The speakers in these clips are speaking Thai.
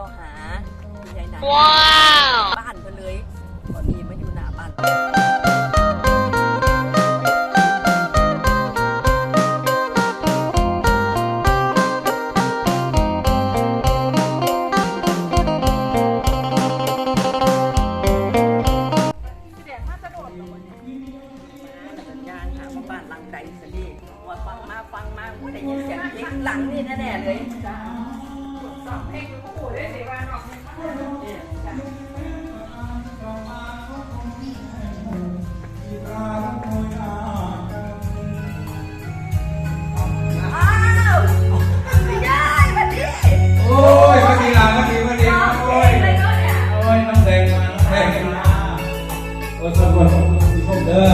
ยวหาคุณยายไหน อ้ยสวัสดีทุกคนเด้อ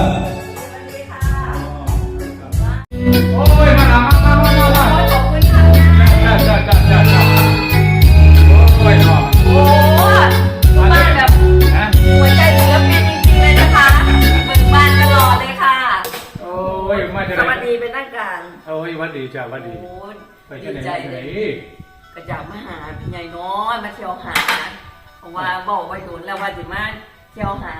สวัสดีค่ะโอ้ยมาละมามามามาโอ้ยขอบคุณค่ะยายจ้าจ้าจ้าจ้าโอ้ยหนอโอ้มาแบบฮะหัวใจศิลปินจริงๆเลยนะคะเบิกบานตลอดเลยค่ะ โอ้ยมาจะสไหนวัสดีเป็นนักการโอ้ยวัดดีจ้าวัดดี โอ้ยไปดีที่ไหนใจที่เลไหนยกระจากมาหาพี่ใหญ่น้อยมาเที่ยวหาเพราะว่าบอกไว้โดนแล้วว่าสิมาเที่ยวหา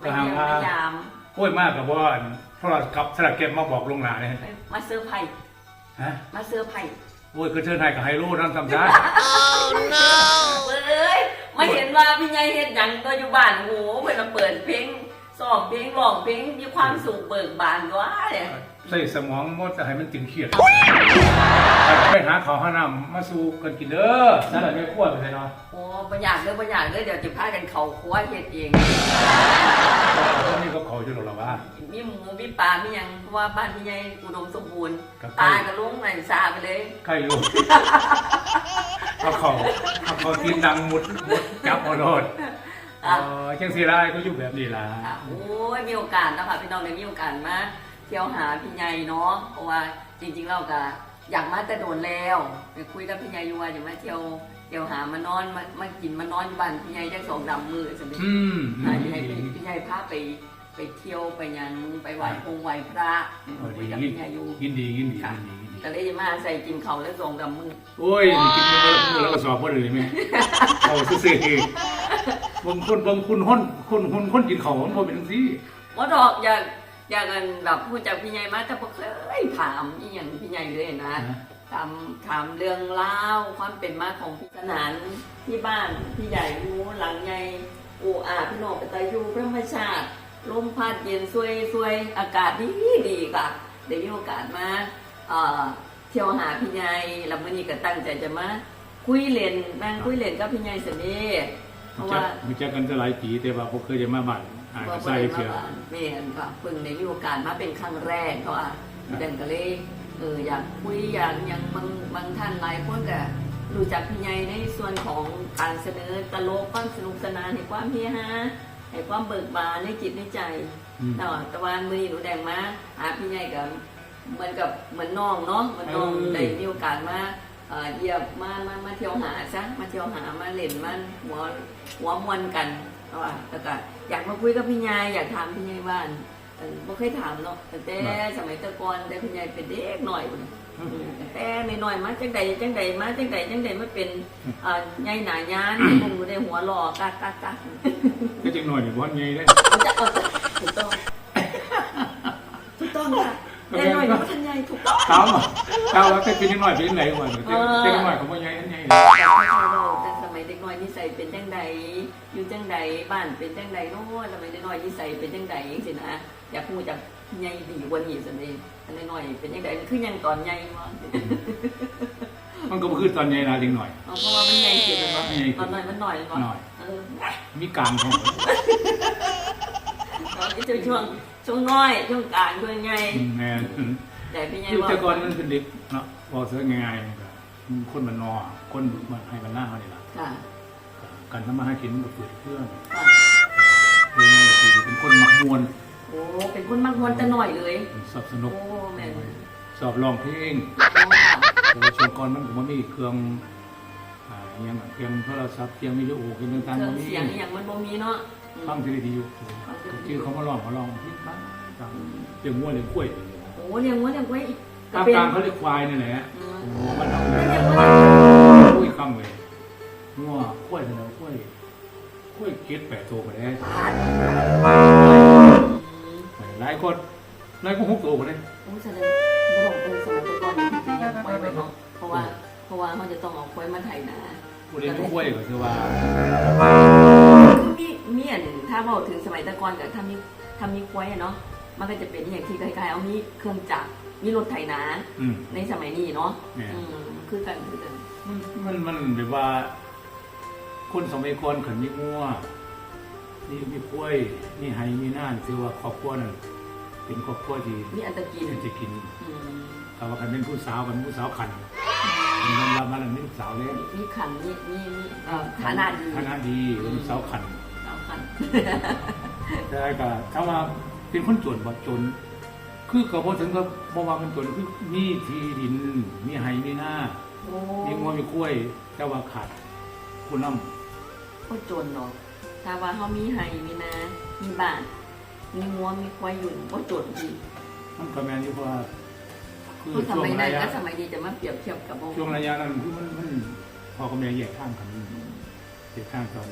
มาเยี่ยมมายามโอ้ยมากกับว่าเพราะเรากับสลักเก็บมาบอกลงหนาเนี่ยมาเซอร์ไพรส์ฮะมาเซอร์ไพรส์โอ้ยคือเชิญไทยกับไฮโลนั่นทำช้าเอ้ยมาเห็นว่าพี่ใหญ่เฮ็ดหยังก็อยู่บ้านโหเพิ่นมาเปิดเพลงซ้อมเพลงร้องเพลงมีความสุขเบิกบานว่าเนี่ยใส่สมองมดจะให้มันตึงเครียด ไปหาข้าวหาน้ำมาสู่กันกินเด้อนั่นแหละไม่ขั้วไปเลยเนาะโอ้บ่อยากเด้อบ่อยากเด้อเดี๋ยวจะพากันเข้าครัวเฮ็ดเอง ตอนนี้ก็เขาอยู่หรอกว่ามีหมูมีปลามีหยังเพราะว่าบ้านพี่ใหญ่อุดมสมบูรณ์ครับ ตาก็ลงไหนซาไปเลยใครอยู่เขาเขาเขาตีนดังหมดหมดจับเอาโดดเออเชียงสีรายก็อยู่แบบนี้ล่ะค่ะโอ้ยมีโอกาสนะคะพี่น้องได้มีโอกาสมาเที่ยวหาพี่ใหญ่เนาะเพราะว่าจริงๆเราก็ อยากมาแต่โดนแล้วไปคุยกับพี่ใหญ่อยู่ว่าอยากมาเที่ยวเที่ยวหามานอนมามากินมานอนอยู่บ้านพี่ใหญ่จักสองดำมือสมด็จอืมอ่าพี่ใหญ่ไปพี่ใหญ่พาไปไปเที่ยวไปหยังไปไหว้พงไหว้พระโอ้ยคุยกับยินพี่ใหญ่อยู่ ยินดียินดีค่ะ ยินดียินดีก็เลยมาใส่กินเขาวแล้วสองดำมือโอ้ยนี่กินมือมือแล้วก็สอบบ่เลยไหมเขาซื่อๆบางคนบางคนคนคนคนคนกินเขามันบ่เป็นจังซี่ว่าดอกอยาก อยากกันแบบพูดจากพี่ใหญ่มาแต่บ่เคยถามอีหยังพี่ใหญ่เลยนะนะถามถามเรื่องเล่าวความเป็นมาของพี่สนานที่บ้านพี่ใหญ่รู้หลังใหญ่อูอาพี่น้องไปตาอยู่ธรรมชาติลมพัดเย็นสวยสวยอากาศดีดีค่ะได้มีโอกาสมาเอ่อเที่ยวหาพี่ใหญ่แล้วมื้อนี้ก็ตั้งใจจะมาคุยเล่นนั่งคุยเล่นกับพี่ใหญ่สนิท เพราะจัว่ากมีจักกันจะหลายปีแต่ว่าบ่เคยได้มาบ้านอ่านว่าก็ใส่เถื่อเมนค่ะเพิ่งได้มีโอกาสมาเป็นครั้งแรกก็อะเด่นก็เลยเอออยากคุยอยากอยังบางบางท่านหลายคนก็รู้จักพี่ใหญ่ในส่วนของการเสนอตลกความสนุกสนานให้ความเฮฮาให้ความเบิกบานในจิตในใจอืมแต่ว่าแต่ว่ามือนี้หนูแดงมาหาพี่ใหญ่กับเหมือนกับเหมือนน้องเนาะเหมือนน้องได้มีโอกาสมา เอ่อเยี่ยมมามามาเที่ยวหาซะมาเที่ยวหามาเล่นมาหัวหัวมวนกันเพราะว่าแล้วก็อยากมาคุยกับพี่ใหญ่อยากถามพี่ใหญ่บ้านเออบ่เคยถามเนาะแต่แต่สมัยแตะก่อนแต่พี่ใหญ่เป็นเด็กหน่อยพุ่นน่ะอืมแต่น้อยๆมาจังใดจังใดมาจังใดจังใดมาเป็นเอ่อใหญ่หนายานคงอยู่ในหัวหล่อกักกักกักก็จังหน่อยนี่บ่ใหญ่เด้ เอาจะเอาจะถูกต้อง ถูกต้องค่ะ แน่นอนอยู่ว่าทันใหญ่ถูกต้องถามว่าถามว่าแต่เป็นจังหน่อยเป็นจังได๋ว่าแต่จังหน่อยก็บ่ใหญ่อันใหญ่แต่สมัยเด็กน้อยนิสัยเป็นจังใดอยู่จังใดบ้านเป็นจังใดโน้สมัยเด็กน้อยนิสัยเป็นจังใดจังซี่นะอยากพูดจากใหญ่ดีกว่านี้สินี่อันน้อยๆเป็นจังใดคือยังตอนใหญ่บ่มันก็บ่คือตอนใหญ่นะเด็กหน่อยเพราะว่ามันใหญ่เกินไปบ่ใหญ่เกิตอนนน้อยมันหน่อยบ่หน่อยเออมีกลางของมันตอนที่ช่วง ช่วงน้อยช่วงกลางช่วงใหญ่อืมแม่นแต่พี่ใหญ่อยู่ว่าแต่ก่อนมันเป็นเด็กเนาะพอเสือง่ายๆมันก็คนมันนอคนมันให้มันหน้าเขานี่ล่ะค่ะการทำมาหากินมันก็เปิดเครื่องค่ะเรื่องนี้คือเป็นคนมักมวนโอ้เป็นคนมักมวนแต่น้อยเลยสอบสนุกโอ้แม่นสอบร้องเพลงโอ้ค่ะแต่ว่าช่วงก่อนมันก็บ่มีเครื่องอ่าอหยังเครื่องโทรศัพท์เครื่องวิดีโอเครื่องเคต่างๆรื่อบ่งมีเสียงอหย่างมันบ่มีเนาะอืม ฟังทีดีอยู่ชื่อเขามาร้องเขาร้องพิษบ้างเรื่องงัวเรื่องกล้วยโอ้เลี้ยงวัวเลี้ยงไว้อีกภาคเป็นกลางเขาเรียกควายนี่แหละอืมโอ้มันต้องไม่แบบเรียกว่าคุยคำเลยงัวกล้วยแล้วกล้วยกล้วยเก็ดแปดตัวไปได้ผ่านหลายคนหลายคนหกตัวไปได้โอ้แสดงบ่ต้องเป็นสมัยตะก่อนนี่ที่ยังปล่อยไว้เนาะเพราะว่าเพราะว่าเขาจะต้องเอาควายมาไถนาผู้เล่นกล้วยก็คือว่ามีมีอั นถ้าบอกถึงสมัยตะก่อนกับถ้ามีถ้ามีควายอะเนาะมันก็จะเป็นอย่างที่คล้ายๆเอามีเครื่องจักรมีรถไถนาอืม ในสมัยนี้เนาะเนี่ย อืมคือกันคือกันมันมันมันแบบว่า คนสมัยก่อนขันมีงัวนี่มีกล้วยมีไฮมีน่านคือว่าครอบครัวนั้นเป็นครอบครัวที่มีอันตะกิน จะกินอืมแต่ว่าคันเป็นผู้สาวกันผู้สาวขันมันว่ามันเป็นลูกสาวเลยมีขันมีมีมีเอ่อฐานะดี ฐานะดีเป็นลูกสาวขันเอาขัน แต่ก็ถ้าว่าเป็นคนจนบ่จน คือก็บ่ถึงกับบ่ว่ามันจนคือมีที่ดิน มีไห้มีหน้า โอ้มีงัวมีกล้วย แต่ว่าขาดผู้นำก็จนเนาะถ้าว่าเขามีไห้มีนา มีบ้าน มีงัวมีควายอยู่ก็จนดีมันก็แม่นอยู่เพราะว่าคือคือสช่วงมัยนั้ระนยะก็สมัยนี้จะมาเปรียบเทียบกับโบช่วงระยะนั้นคือมันมันพอกับแม่แยกทางกันแยกทางตอน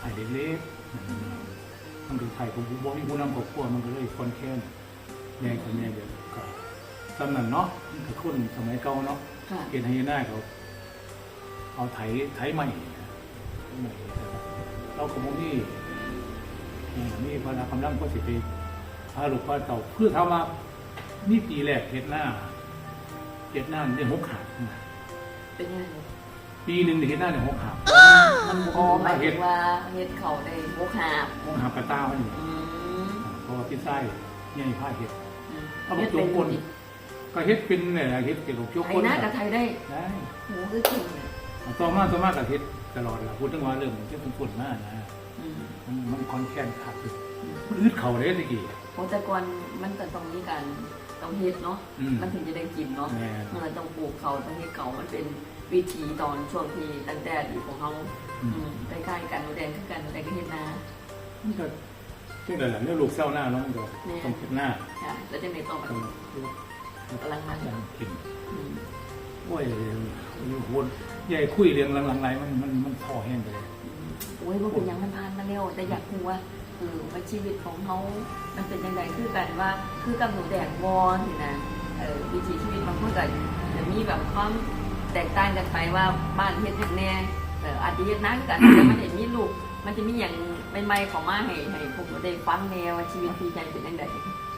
ไอ้เล็กๆ มันคือไทยผมบ่มีผู้นำครอบครัวมันก็เลยคนแค้นแม่กับแม่เดียวก็สำนันเนาะมันก็คนสมัยเก่าเนาะค่ะเกณฑ์ให้ได้เขาเอาไถไถใหม่ไถใหม่เราก็มองนี่นี่พนักกำลังก็สิไปพาลูกพาเต่าเพื่อทำมานี่ปีแรกเฮ็ดหน้าเฮ็ดหน้าได้หกขาดเป็นยังไงปีหนึ่งได้เฮ็ดหน้าได้หกขาด มันอ๋อหมายเฮ็ถึดงว่าเฮ็ดเขาในโบกหาบหกขาดกระตามันอยู่อืมเพราะว่าพี่ไส้ใหญ่ผ้าเฮ็ดอืมเอามาเฮ็ดจุเป็กนคนก็เฮ็ดเป็นเนี่ยเฮ็ดเกี่ยวกับจุกไทคยนนากับไทยได้ได้โหคือเก่งเลยต่อมาต่อมากับเฮ็ดตลอดล่ะพูดถึงว่าเรื่องมันจะเป็นคนมากนะอืมมันมันคอนแค้นขาดอยู่อืมมันอึดเข่าเลยตะกี้โอ้แต่ก่อนมันก็ต้องมีการ ต้องเฮ็ดเนาะอืม มันถึงจะได้กินเนาะแม่นเมื่อต้องปลูกเขาต้องเฮ็ดเขามันเป็นวิธีตอนช่วงที่ตั้งแต่อดีตของเขาอืมอืมใกล้ๆกันหนูแดงคือกันหนูแดงก็เฮ็ดนามันก็ช่วงนั้นแหละเรื่องลูกเศร้าหน้าเนาะมันก็แม่ ต้องคิดหน้าค่ะแล้วจังไดต่อมาต้องกำลังมาต้องกินอืมโอ้ยอยู่โหดใหญ่คุยเรื่องหลังๆไรมันมันมันท้อแห้งไปเลย โอ้ยว่าเป็นหยังมันผ่านมาแล้วแต่อยากรู้ว่าเออว่าชีวิตของเขามันเป็นยังไงคือกันว่าคือกับหนูแดงวอนนี่นะเออวิถีชีวิตบางคนก็จะมีแบบความแตกต่างกันไปว่าบ้านเฮ็ดอย่างแน่เอออาจจะเฮ็ดนักกันแต่มันจะมีลูก มันจะมีอย่างใหม่ๆของมาให้ให้พวกหนูได้ฟังแนวว่าชีวิตพี่ใจเป็นยังไง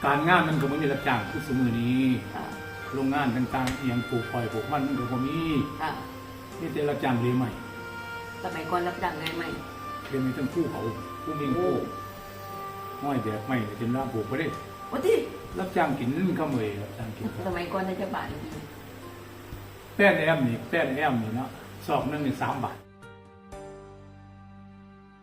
การงานมันก็ไม่มีรับจ้างคือสมือนี้อ่าโรงงานต่างๆอหย่างปลูกปล่อยปลูกมันมันก็บ่มีอ่านี่แต่รับจ้างเรียนใหม่สมัยก่อนรับจ้างไงไหมเรียนไม่ต้องคู่เขาคู่มิงคู่ ห้อยแดดไม่จนล่าปลูกไปได้ว่าที่รับจ้างกินข้าวเมยรับจ้างกินสมัยก่อนในจะบาทดีแป้นแอมนี่แป้นแอมนี่เนาะสอบหนึงนี่สามบาท